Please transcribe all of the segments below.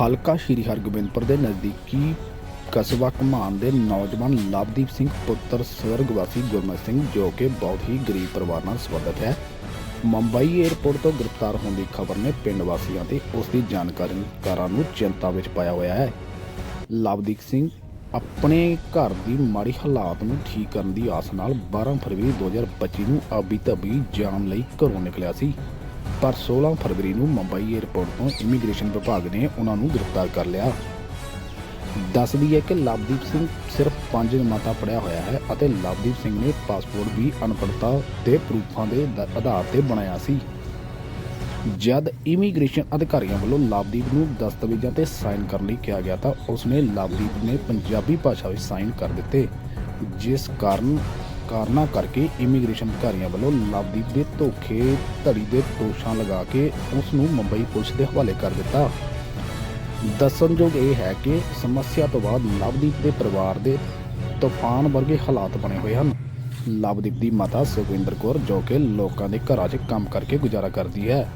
ਹਲਕਾ ਸ਼੍ਰੀ ਹਰਗੋਬਿੰਦਪੁਰ ਦੇ ਨਜ਼ਦੀਕੀ ਕਸਬਾ ਘਮਾਨ ਦੇ ਨੌਜਵਾਨ ਲਵਦੀਪ ਸਿੰਘ ਪੁੱਤਰ ਸਵਰਗਵਾਸੀ ਗੁਰਮਤ ਸਿੰਘ, ਜੋ ਕਿ ਬਹੁਤ ਹੀ ਗਰੀਬ ਪਰਿਵਾਰ ਨਾਲ ਸੰਬੰਧਿਤ ਹੈ। ਮੁੰਬਈ 에ਅਰਪੋਰਟ ਤੋਂ ਗ੍ਰਿਫਤਾਰ ਹੋਣ ਦੀ ਖਬਰ ਨੇ ਪਿੰਡ ਵਾਸੀਆਂ ਤੇ ਉਸ ਦੀ ਜਾਣਕਾਰੀਕਾਰਾਂ ਨੂੰ ਚਿੰਤਾ ਵਿੱਚ ਪਾਇਆ ਹੋਇਆ ਹੈ। ਲਵਦੀਪ ਸਿੰਘ ਆਪਣੇ ਘਰ ਦੀ ਮਾੜੀ ਹਾਲਾਤ ਨੂੰ ਠੀਕ ਕਰਨ ਦੀ ਆਸ ਨਾਲ 12 ਫਰਵਰੀ 2025 ਨੂੰ ਆਬੀ ਤਬੀ ਜਾਣ ਲਈ ਘਰੋਂ ਨਿਕਲਿਆ ਸੀ। ਪਰ 16 ਫਰਵਰੀ ਨੂੰ ਮੁੰਬਈ 에ਅਰਪੋਰਟ ਤੋਂ ਇਮੀਗ੍ਰੇਸ਼ਨ ਵਿਭਾਗ ਨੇ ਉਹਨਾਂ ਨੂੰ ਗ੍ਰਿਫਤਾਰ ਕਰ ਲਿਆ। ਦੱਸਦੀ ਹੈ ਕਿ ਲਵਦੀਪ ਸਿੰਘ ਸਿਰਫ 5 ਜਮਾਤਾਂ ਪੜਿਆ ਹੋਇਆ ਹੈ ਅਤੇ ਲਵਦੀਪ ਸਿੰਘ ਨੇ ਪਾਸਪੋਰਟ ਵੀ ਅਨਪੜ੍ਹਤਾ ਤੇ ਪ੍ਰੂਫਾਂ ਦੇ, ਆਧਾਰ ਤੇ ਬਣਾਇਆ ਸੀ। ਜਦ ਇਮੀਗ੍ਰੇਸ਼ਨ ਅਧਿਕਾਰੀਆਂ ਵੱਲੋਂ ਲਵਦੀਪ ਨੂੰ ਦਸਤਾਵੇਜ਼ਾਂ ਤੇ ਸਾਈਨ ਕਰਨ ਲਈ ਕਿਹਾ ਗਿਆ ਤਾਂ ਉਸਨੇ ਲਵਦੀਪ ਨੇ ਪੰਜਾਬੀ ਭਾਸ਼ਾ ਵਿੱਚ ਸਾਈਨ ਕਰ ਦਿੱਤੇ, ਜਿਸ ਕਾਰਨ ਕਾਰਨਾਂ ਕਰਕੇ ਇਮੀਗ੍ਰੇਸ਼ਨ ਅਧਿਕਾਰੀਆਂ ਵੱਲੋਂ ਲਵਦੀਪ ਦੇ ਧੋਖੇ, ਧੜੀ ਦੇ ਦੋਸ਼ਾਂ ਲਗਾ ਕੇ ਉਸ ਨੂੰ ਮੁੰਬਈ ਪੁਲਿਸ ਦੇ ਹਵਾਲੇ ਕਰ ਦਿੱਤਾ। ਦੱਸਣਯੋਗ ਇਹ ਹੈ ਕਿ ਸਮੱਸਿਆ ਤੋਂ ਬਾਅਦ ਲਵਦੀਪ ਦੇ ਪਰਿਵਾਰ ਦੇ ਤੂਫਾਨ ਵਰਗੇ ਹਾਲਾਤ ਬਣੇ ਹੋਏ ਹਨ। ਲਵਦੀਪ ਦੀ ਮਾਤਾ ਸੁਖਵਿੰਦਰ ਕੌਰ ਜੋ ਕਿ ਲੋਕਾਂ ਦੇ ਘਰਾਂ 'ਚ ਕੰਮ ਕਰਕੇ ਗੁਜ਼ਾਰਾ ਕਰਦੀ ਹੈ।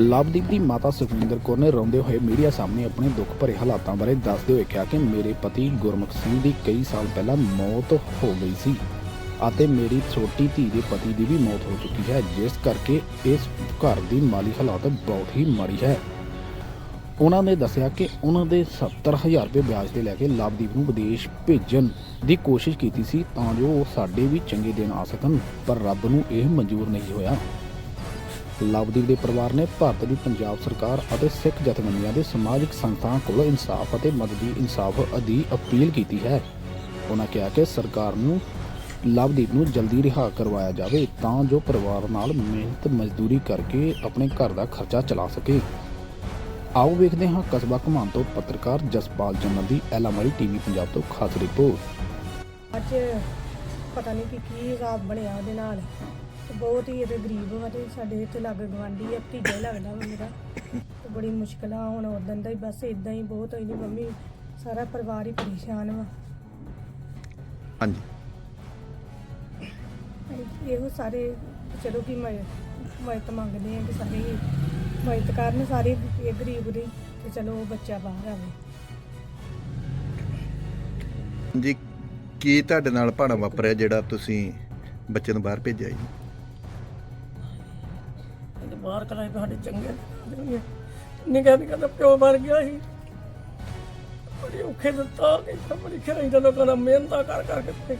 ਲਵਦੀਪ ਦੀ ਮਾਤਾ ਸੁਖਵਿੰਦਰ ਕੌਰ ਨੇ ਰੋਂਦੇ ਹੋਏ ਮੀਡੀਆ ਸਾਹਮਣੇ ਆਪਣੇ ਦੁੱਖ ਭਰੇ ਹਾਲਾਤਾਂ ਬਾਰੇ ਦੱਸਦੇ ਹੋਏ ਕਿਹਾ ਕਿ ਮੇਰੇ ਪਤੀ ਗੁਰਮੁਖ ਸਿੰਘ ਦੀ ਕਈ ਸਾਲ ਪਹਿਲਾਂ ਮੌਤ ਹੋ ਗਈ ਸੀ ਅਤੇ ਮੇਰੀ ਛੋਟੀ ਧੀ ਦੇ ਪਤੀ ਦੀ ਵੀ ਮੌਤ ਹੋ ਚੁੱਕੀ ਹੈ, ਜਿਸ ਕਰਕੇ ਇਸ ਘਰ ਦੀ ਮਾਲੀ ਹਾਲਾਤ ਬਹੁਤ ਹੀ ਮਾੜੀ ਹੈ। ਉਹਨਾਂ ਨੇ ਦੱਸਿਆ ਕਿ ਉਹਨਾਂ ਦੇ 70000 ਰੁਪਏ ਵਿਆਜ ਤੇ ਲੈ ਕੇ ਲਵਦੀਪ ਨੂੰ ਵਿਦੇਸ਼ ਭੇਜਣ ਦੀ ਕੋਸ਼ਿਸ਼ ਕੀਤੀ ਸੀ ਤਾਂ ਜੋ ਉਹ ਸਾਡੇ ਵੀ ਚੰਗੇ ਦਿਨ ਆ ਸਕਣ, ਪਰ ਰੱਬ ਨੂੰ ਇਹ ਮਨਜ਼ੂਰ ਨਹੀਂ ਹੋਇਆ। ਲਵਦੀਪ ਦੇ ਪਰਿਵਾਰ ਨੇ ਭਾਰਤ ਦੀ ਪੰਜਾਬ ਸਰਕਾਰ ਅਤੇ ਸਿੱਖ ਜਥੇਬੰਦੀਆਂ ਦੇ ਸਮਾਜਿਕ ਸੰਸਥਾਵਾਂ ਕੋਲੋਂ ਇਨਸਾਫ ਅਤੇ ਮਦਦੀ ਇਨਸਾਫ ਅਦੀ ਅਪੀਲ ਕੀਤੀ ਹੈ। ਉਹਨਾਂ ਕਿਹਾ ਕਿ ਸਰਕਾਰ ਨੂੰ ਲਵਦੀਪ ਨੂੰ ਜਲਦੀ ਰਿਹਾ ਕਰਵਾਇਆ ਜਾਵੇ ਤਾਂ ਜੋ ਪਰਿਵਾਰ ਨਾਲ ਮਿਹਨਤ, ਮਜ਼ਦੂਰੀ ਕਰਕੇ ਆਪਣੇ ਘਰ ਦਾ ਖਰਚਾ ਚਲਾ ਸਕੇ। ਆਓ ਵੇਖਦੇ ਹਾਂ ਕਸਬਾ ਘਮਾਨ ਤੋਂ ਪੱਤਰਕਾਰ ਜਸਪਾਲ ਜੰਨਲ ਦੀ ਐਲਾਮਾਰੀ ਟੀਵੀ ਪੰਜਾਬ ਤੋਂ ਖਾਸ ਰਿਪੋਰਟ। ਅੱਜ ਪਤਾ ਨਹੀਂ ਕਿ ਕੀ ਹਿਸਾਬ ਬਣਿਆ ਉਹਦੇ ਨਾਲ। ਤੇ ਬਹੁਤ ਹੀ ਇਹਦੇ ਗਰੀਬ ਵਾ ਤੇ ਸਾਡੇ ਇੱਥੇ ਲੱਗ ਗਵਾਂਢੀ ਆ ਭਤੀਜਾ ਹੀ ਲੱਗਦਾ ਵਾ ਮੇਰਾ। ਤੇ ਬੜੀ ਮੁਸ਼ਕਲ ਆ ਹੁਣ ਉਦੋਂ ਦਾ ਹੀ ਬਸ ਇਦਾਂ ਹੀ ਬਹੁਤ ਹੋਈ ਨਹੀਂ ਮੰਮੀ ਸਾਰਾ ਪਰਿਵਾਰ ਹੀ ਪਰੇਸ਼ਾਨ ਵਾ। ਹਾਂਜੀ। ਅਸੀਂ ਇਹੋ ਸਾਰੇ ਚਲੋ ਕਿ ਮੈਂ ਮਦਦ ਮੰਗਦੇ ਆ ਕਿ ਸਾਰੇ ਮਦਦ ਕਰਨ ਸਾਰੇ ਇਹ ਗਰੀਬ ਦੀ ਤੇ ਚਲੋ ਉਹ ਬੱਚਾ ਬਾਹਰ ਆਵੇ। ਜੀ ਕੀ ਤੁਹਾਡੇ ਨਾਲ ਭਾਣਾ ਵਾਪਰਿਆ ਜਿਹੜਾ ਤੁਸੀਂ ਬੱਚੇ ਨੂੰ ਬਾਹਰ ਭੇਜਿਆ ਜੀ? ਬਾਹਰ ਕਲਾਈ ਸਾਡੇ ਚੰਗੇ ਨਿਗਾ ਨਿਗਾ ਦਾ ਪਿਓ ਮਰ ਗਿਆ ਸੀ। ਬੜੀ ਔਖੇ ਦਿੱਤਾ ਕਿ ਬੜੀ ਖਰਾਈ ਦਾ ਲੋਕਾਂ ਦਾ ਮਿਹਨਤਾਂ ਕਰ ਕਰ ਕੇ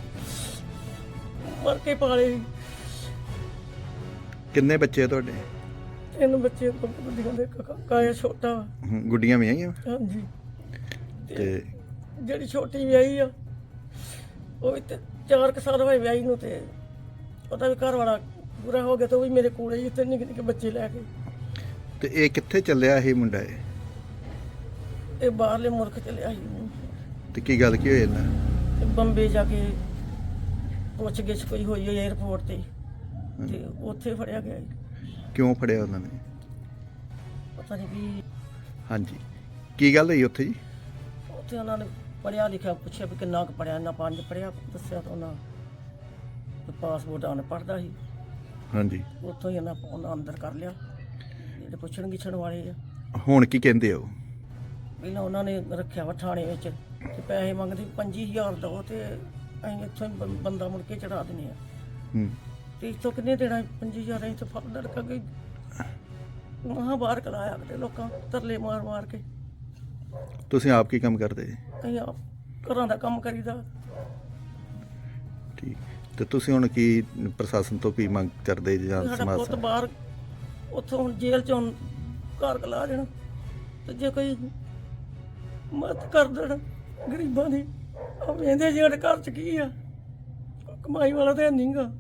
ਮਰ ਕੇ ਪਾਲੇ ਸੀ। ਕਿੰਨੇ ਬੱਚੇ ਆ ਤੁਹਾਡੇ? ਤਿੰਨ ਬੱਚੇ ਤੋਂ ਵੱਡੀਆਂ ਦੇ ਕਾਇਆ ਛੋਟਾ। ਵਾ। ਹਮ, ਗੁੱਡੀਆਂ ਵੀ ਆਈਆਂ ਹਾਂਜੀ। ਤੇ ਜਿਹੜੀ ਛੋਟੀ ਵਿਆਹੀ ਆ ਉਹ ਵੀ ਤੇ ਚਾਰ ਕੁ ਸਾਲ ਹੋਏ ਵਿਆਹੀ ਨੂੰ ਤੇ ਉਹਦਾ ਵੀ ਘਰ ਵਾਲਾ ਪੂਰਾ ਹੋ ਗਿਆ ਤੇ ਉਹ ਵੀ ਮੇਰੇ ਕੋਲੇ ਹੀ ਇੱਥੇ ਨਿੱਕੇ ਨਿੱਕੇ ਬੱਚੇ ਲੈ ਕੇ। ਤੇ ਇਹ ਕਿੱਥੇ ਚੱਲਿਆ ਇਹ ਮੁੰਡਾ ਇਹ? ਇਹ ਬਾਹਰਲੇ ਮੁਲਕ ਚਲਿਆ ਸੀ। ਤੇ ਕੀ ਗੱਲ ਕੀ ਹੋਈ ਇਹਨਾਂ ਤੇ ਬੰਬੇ ਜਾ ਕੇ ਪੁੱਛ ਗਿੱਛ ਕੋਈ ਹੋਈ ਹੈ 에어ਪੋਰਟ ਤੇ ਤੇ ਉੱਥੇ ਫੜਿਆ ਗਿਆ ਜੀ। ਕਿਉਂ ਫੜਿਆ ਉਹਨਾਂ ਨੇ? ਪਤਾ ਨਹੀਂ ਵੀ ਹਾਂਜੀ। ਕੀ ਗੱਲ ਹੋਈ ਉੱਥੇ ਜੀ? ਉੱਥੇ ਉਹਨਾਂ ਨੇ ਪੜਿਆ ਲਿਖਿਆ ਪੁੱਛਿਆ ਵੀ ਕਿੰਨਾ ਕੁ ਪੜਿਆ ਨਾ ਪੰਜ ਪੜਿਆ ਦੱਸਿਆ ਤਾਂ ਉਹਨਾਂ ਪਾਸਪੋਰਟ ਆਨ ਪੜਦਾ ਸੀ। ਹਾਂਜੀ। ਉੱਥੋਂ ਹੀ ਉਹਨਾਂ ਉਹਨਾਂ ਅੰਦਰ ਕਰ ਲਿਆ। ਜਿਹੜੇ ਪੁੱਛਣ ਗਿੱਛਣ ਵਾਲੇ ਆ। ਹੁਣ ਕੀ ਕਹਿੰਦੇ ਉਹ? ਪਹਿਲਾਂ ਉਹਨਾਂ ਨੇ ਰੱਖਿਆ ਵਾ ਥਾਣੇ ਵਿੱਚ ਤੇ ਪੈਸੇ ਮੰਗਦੇ 25000 ਦੋ ਤੇ ਅਸੀਂ ਇੱਥੋਂ ਹੀ ਬੰ- ਬੰਦਾ ਮੁੜ ਕੇ ਚੜਾ ਦਿੰਦੇ ਆ। ਹੂੰ। ਤੇ ਇੱਥੋਂ ਕਿੰਨੇ ਦੇਣਾ 25000 ਅਸੀਂ ਤਾਂ ਫੜ ਲੜਕਾ ਗਈ ਮਹਾ ਬਾਹਰ ਕਰਾਇਆ ਕਿਤੇ ਲੋਕਾਂ ਤਰਲੇ ਮਾਰ ਮਾਰ ਕੇ। ਤੁਸੀਂ ਆਪ ਕੀ ਕੰਮ ਕਰਦੇ? ਜੀ ਅਸੀਂ ਆਪ ਘਰਾਂ ਦਾ ਕੰਮ ਕਰੀਦਾ। ਠੀਕ। ਤੇ ਤੁਸੀਂ ਹੁਣ ਕੀ ਪ੍ਰਸ਼ਾਸਨ ਤੋਂ ਕੀ ਮੰਗ ਕਰਦੇ ਜੀ ਸਾਡਾ ਸਮਾਜ ਪੁੱਤ ਬਾਹਰ ਉੱਥੋਂ ਹੁਣ ਜੇਲ੍ਹ ਚੋਂ ਘਰ ਕਲਾ ਦੇਣਾ ਤੇ ਜੇ ਕੋਈ ਮਦਦ ਕਰ ਦੇਣ ਗਰੀਬਾਂ ਦੀ ਆ ਵੇਂਦੇ ਜਿਹੜੇ ਘਰ ਚ ਕੀ ਆ ਕਮਾਈ ਵਾਲਾ ਤੇ ਨਹੀਂਗਾ